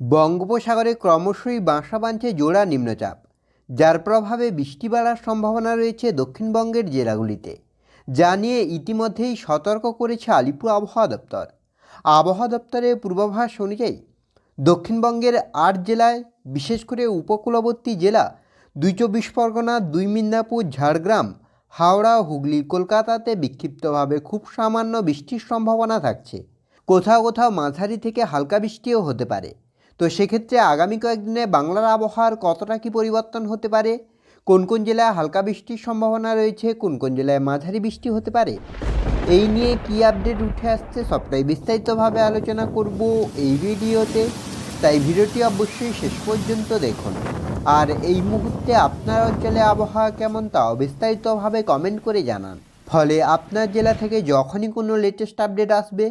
বঙ্গোপসাগরে ক্রমশই বাসা বাঁধছে জোড়া নিম্নচাপ, যার প্রভাবে বৃষ্টি বাড়ার সম্ভাবনা রয়েছে দক্ষিণবঙ্গের জেলাগুলিতে, যা নিয়ে ইতিমধ্যেই সতর্ক করেছে আলিপুর আবহাওয়া দপ্তর। আবহাওয়া দপ্তরের পূর্বাভাস অনুযায়ী, দক্ষিণবঙ্গের আট জেলায়, বিশেষ করে উপকূলবর্তী জেলা, দুই চব্বিশ পরগনা, দুই মিদনাপুর, ঝাড়গ্রাম, হাওড়া, হুগলি, কলকাতাতে বিক্ষিপ্তভাবে খুব সামান্য বৃষ্টির সম্ভাবনা থাকছে। কোথাও কোথাও মাঝারি থেকে হালকা বৃষ্টিও হতে পারে। তো সেক্ষেত্রে আগামী কয়েকদিনে বাংলার আবহাওয়ার কতটা কি পরিবর্তন হতে পারে? কোন কোন জেলায় হালকা বৃষ্টির সম্ভাবনা রয়েছে? কোন কোন জেলায় মাঝারি বৃষ্টি হতে পারে? এই নিয়ে কী আপডেট উঠে আসছে সবটাই বিস্তারিতভাবে আলোচনা করব এই ভিডিওতে। তাই ভিডিওটি অবশ্যই শেষ পর্যন্ত দেখুন। আর এই মুহূর্তে আপনার অঞ্চলে আবহাওয়া কেমন তাও বিস্তারিতভাবে কমেন্ট করে জানান। ফলে আপনার জেলা থেকে যখনই কোনো লেটেস্ট আপডেট আসবে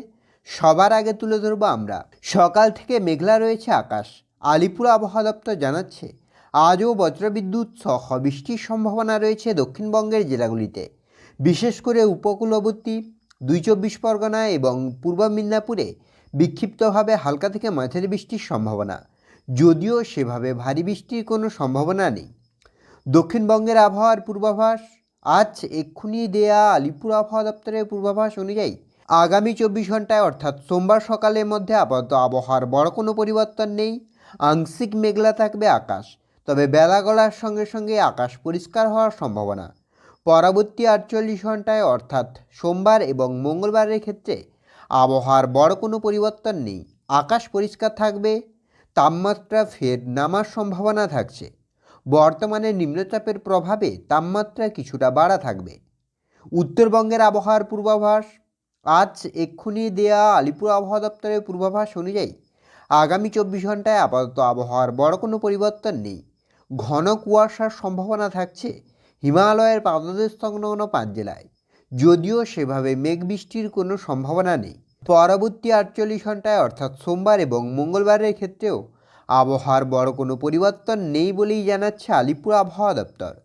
সবার আগে তুলে ধরবো আমরা। সকাল থেকে মেঘলা রয়েছে আকাশ। আলিপুর আবহাওয়া দপ্তর জানাচ্ছে, আজও বজ্রবিদ্যুৎ সহ বৃষ্টির সম্ভাবনা রয়েছে দক্ষিণবঙ্গের জেলাগুলিতে। বিশেষ করে উপকূলবর্তী, দুই চব্বিশ পরগনা এবং পূর্ব মিদনাপুরে বিক্ষিপ্তভাবে হালকা থেকে মাঝারি বৃষ্টির সম্ভাবনা। যদিও সেভাবে ভারী বৃষ্টির কোনো সম্ভাবনা নেই। দক্ষিণবঙ্গের আবহাওয়ার পূর্বাভাস, আজ এক্ষুনি দেয়া আলিপুর আবহাওয়া দপ্তরের পূর্বাভাস অনুযায়ী আগামী চব্বিশ ঘন্টায় অর্থাৎ সোমবার সকালের মধ্যে আপাতত আবহাওয়ার বড় কোনো পরিবর্তন নেই। আংশিক মেঘলা থাকবে আকাশ, তবে বেলা গড়ার সঙ্গে সঙ্গে আকাশ পরিষ্কার হওয়ার সম্ভাবনা। পরবর্তী আটচল্লিশ ঘন্টায় অর্থাৎ সোমবার এবং মঙ্গলবারের ক্ষেত্রে আবহাওয়ার বড় কোনো পরিবর্তন নেই। আকাশ পরিষ্কার থাকবে, তাপমাত্রা ফের নামার সম্ভাবনা থাকছে। বর্তমানে নিম্নচাপের প্রভাবে তাপমাত্রা কিছুটা বাড়া থাকবে। উত্তরবঙ্গের আবহাওয়ার পূর্বাভাস আজ এক্ষুনি দেয়া আলিপুর আবহাওয়া দপ্তরের পূর্বাভাস অনুযায়ী আগামী চব্বিশ ঘন্টায় আপাতত আবহাওয়ার বড় কোনো পরিবর্তন নেই। ঘন কুয়াশার সম্ভাবনা থাকছে হিমালয়ের পাদদেশ সংলগ্ন পাঁচ জেলায়। যদিও সেভাবে মেঘ বৃষ্টির কোনো সম্ভাবনা নেই। পরবর্তী আটচল্লিশ ঘন্টায় অর্থাৎ সোমবার এবং মঙ্গলবারের ক্ষেত্রেও আবহাওয়ার বড় কোনো পরিবর্তন নেই বলেই জানাচ্ছে আলিপুর আবহাওয়া দপ্তর।